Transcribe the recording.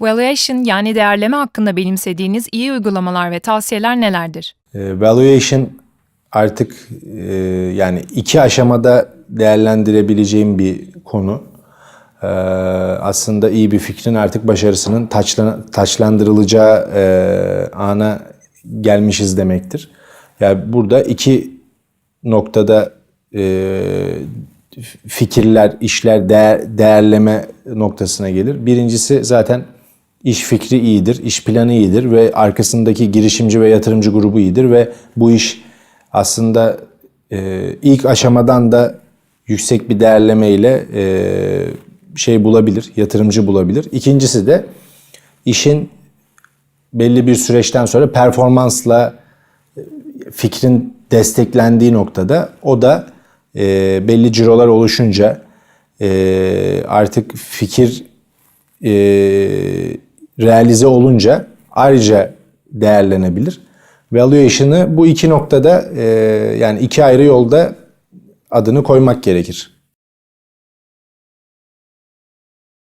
Valuation yani değerleme hakkında benimsediğiniz iyi uygulamalar ve tavsiyeler nelerdir? E, Valuation artık e, yani iki aşamada değerlendirebileceğim bir konu. E, aslında iyi bir fikrin artık başarısının taçla, taçlandırılacağı e, ana gelmişiz demektir. Yani burada iki noktada e, fikirler, işler değer, değerleme noktasına gelir. Birincisi zaten iş fikri iyidir, iş planı iyidir ve arkasındaki girişimci ve yatırımcı grubu iyidir ve bu iş aslında e, ilk aşamadan da yüksek bir değerleme ile e, şey bulabilir, yatırımcı bulabilir. İkincisi de işin belli bir süreçten sonra performansla fikrin desteklendiği noktada o da e, belli cirolar oluşunca e, artık fikir e, realize olunca ayrıca değerlenebilir. Valuation'ı bu iki noktada e, yani iki ayrı yolda adını koymak gerekir.